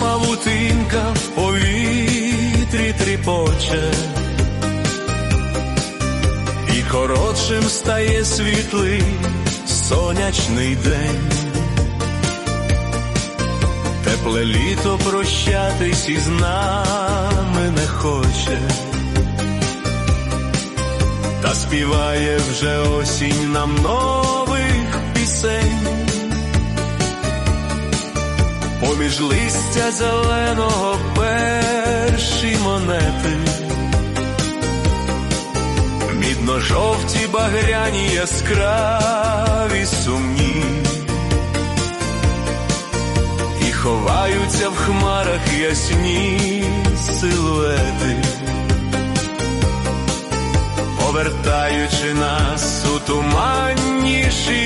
павутинка в повітрі тріпоче, і коротшим стає світлий сонячний день. Тепле літо прощатись із нами не хоче, та співає вже осінь нам нових Поміж листя зеленого перші монети, мідно-жовті багряні яскраві сумні, і ховаються в хмарах ясні силуети, повертаючи нас у туманніші.